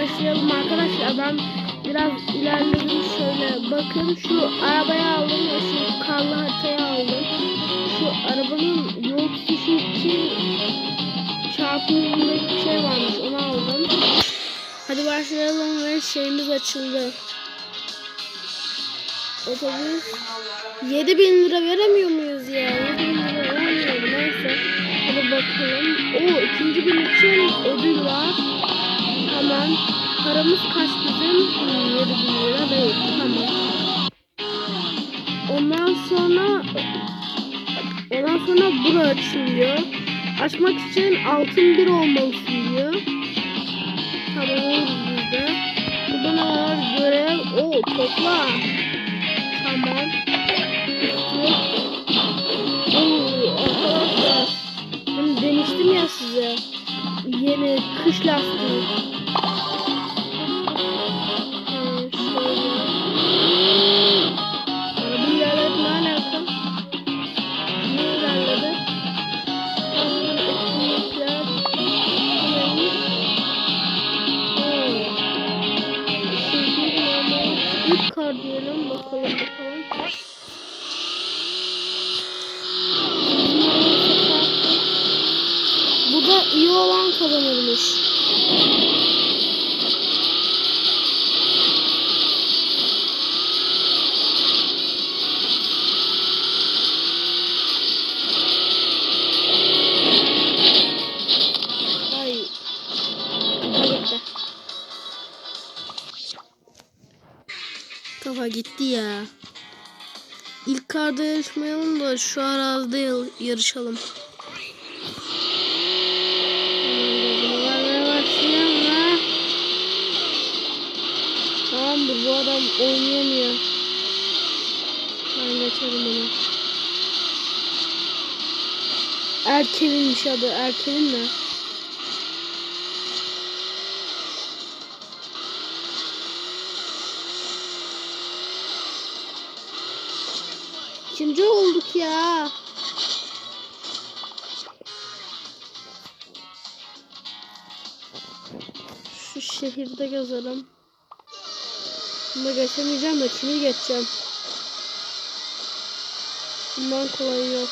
başlayalım arkadaşlar. Ben biraz ilerledim şöyle. Bakın şu arabayı aldım ve şu karlı haritayı aldım. Şu arabanın yol tutuşu için çarpımında bir şey varmış onu aldım. Hadi başlayalım ve şeyimiz açıldı. Otobüs 7000 lira veremiyor muyuz ya? 7000 lira vermiyor neyse. Hadi bakalım. O ikinci gün için ödül var. Hemen paramız kaç bizim? 7000 lira değil. Tamam. Ondan sonra ondan sonra bura açılıyor. Açmak için altın bir olmalısın diyor. Tamam oldu bizde. Burada ne var? Görev. O topla. Tamam. Oo arkadaşlar. Hani demiştim ya size. Yeni kış lastiği. İyi olan kazanırmış. Kafa gitti ya. İlk karda yarışmayalım da şu arazide yal- yarışalım. Adam oynayamıyor. Ben geçerim onu. Erkelinmiş adı. Erkelin mi? İkinci olduk ya. Şu şehirde gezelim. Bunda geçemeyeceğim de kimi geçeceğim. Bundan kolay yok.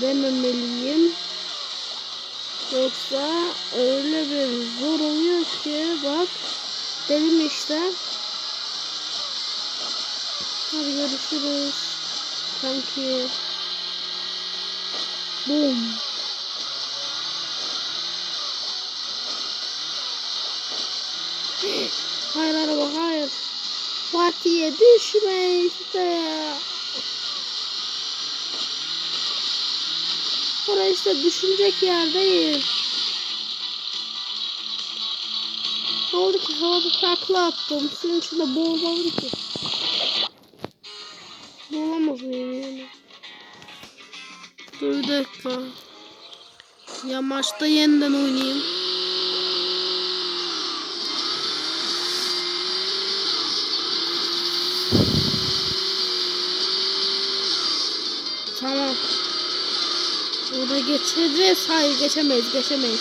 Dememeliyim. Yoksa öyle bir zor oluyor ki bak dedim işte. Hadi görüşürüz. Kanki. Boom. Hayır araba hayır. Fatih'e düşme işte ya. Orası işte düşünecek yer değil. Ne oldu ki havada takla attım. Suyun içinde boğulmadım ki. Boğulamaz mıyım yani? Dur bir dakika. Yamaçta yeniden oynayayım. Tamam. Burada geçeceğiz. Hayır geçemeyiz. Geçemeyiz.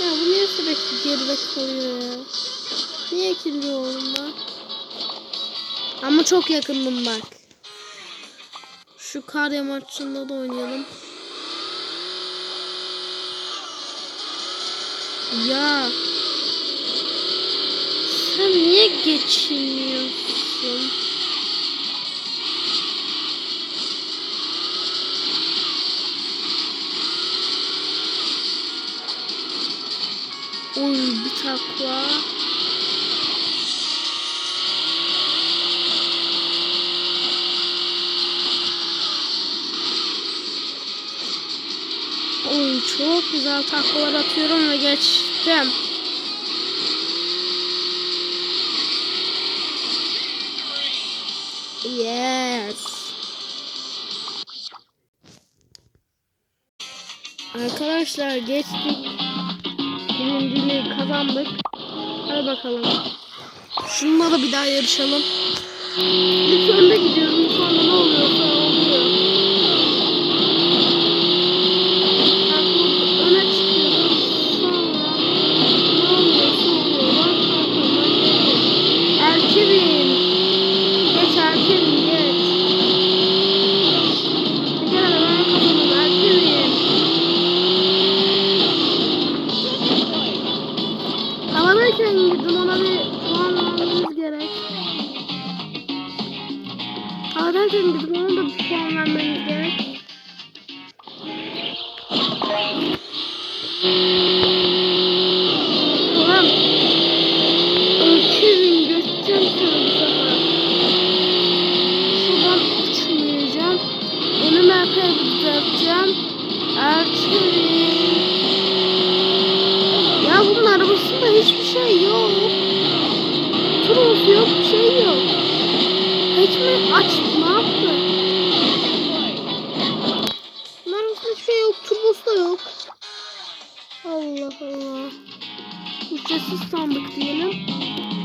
Ya bu niye sürekli geride kalıyor ya? Niye oldum ben? Ama çok yakındım bak. Şu kar yamaçında da oynayalım. Ya. Sen niye geçiniyorsun? Oy bir takla. Oy çok güzel taklalar atıyorum ve geçtim. Yes. Arkadaşlar geçtik. Birinciliği kazandık. Hadi bakalım. Şununla da bir daha yarışalım. İlk önde gidiyorum. Sonra ne oluyorsa ona da bir puan vermemiz gerek. Tamam. Ölçerim göstereceğim sana bu sefer. Şuradan uçmayacağım. Epey bir düzelteceğim. Erçerim. Ya bunun arabasında hiçbir şey yok. Turbosu yok, bir şey yok. Hiç mi açtı, Allah Allah. Ücretsiz sandık diyelim.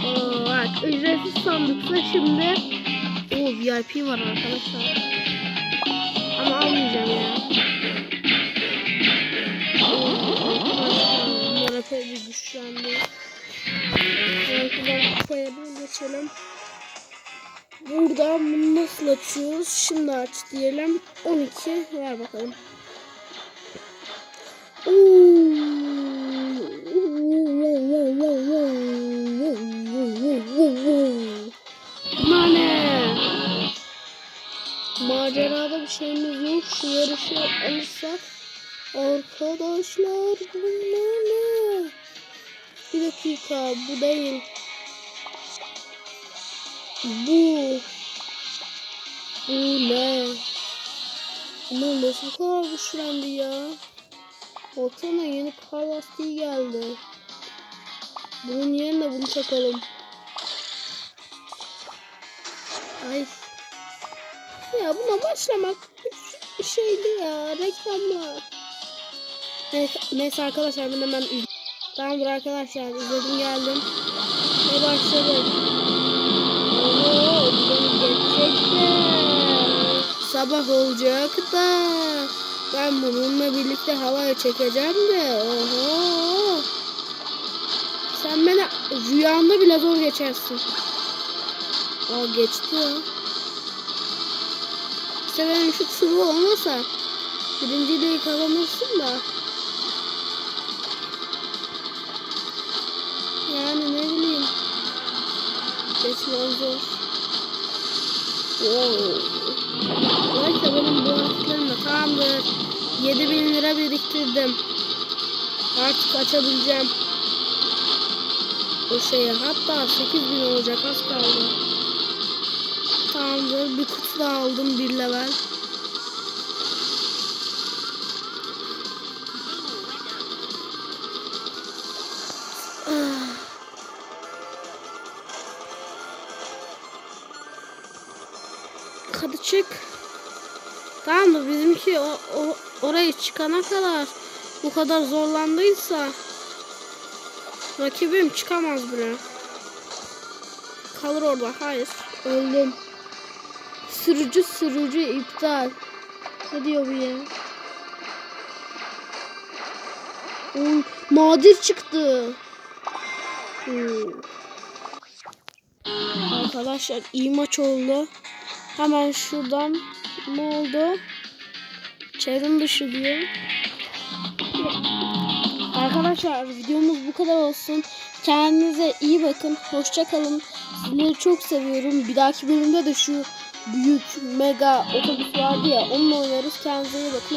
Oo, bak ücretsiz sandıksa şimdi o VIP var arkadaşlar. Ama almayacağım ya. Epey bir güçlendi. Şuradan kupaya bir geçelim. Buradan bunu nasıl açıyoruz? Şimdi aç diyelim. 12 ver bakalım. Macerada bir şeyimiz yok. Şu yarışı alırsak. Arkadaşlar bunlar ne? Bir dakika bu değil. Bu. Bu ne? Bunlar nasıl bu kadar güçlendi ya? Baksana yeni kar lastiği geldi. Bunun yerine bunu takalım. Ay. Ya buna başlamak bir şeydi ya. Reklamlar. Neyse, neyse arkadaşlar ben hemen Tamamdır arkadaşlar izledim geldim. Ve başladık. Oo, beni geçecekti. Sabah olacak da. Ben bununla birlikte havaya çekeceğim de. Oho. Sen beni rüyanda bile zor geçersin. Aa geçti ya. İşte benim şu turu olmasa birinciliği kazanırsın da. Yani ne bileyim. Geçmem zor. Wow. Neyse benim bu artıklarım da tamamdır. 7000 lira biriktirdim. Artık açabileceğim. O şeye hatta 8000 olacak az kaldı. Tamamdır. Bir kutu daha aldım bir level. Ah. Hadi çık. Tamamdır bizimki o, o orayı çıkana kadar bu kadar zorlandıysa rakibim çıkamaz bile. Kalır orada. Hayır. Öldüm. Sürücü sürücü iptal. Ne diyor bu ya? Oy, nadir çıktı. Hmm. Arkadaşlar iyi maç oldu. Hemen şuradan ne oldu? Çevrim dışı diyor. Arkadaşlar videomuz bu kadar olsun. Kendinize iyi bakın. Hoşça kalın. Sizleri çok seviyorum. Bir dahaki bölümde de şu büyük mega otobüs vardı ya onunla oynarız. Kendinize iyi bakın.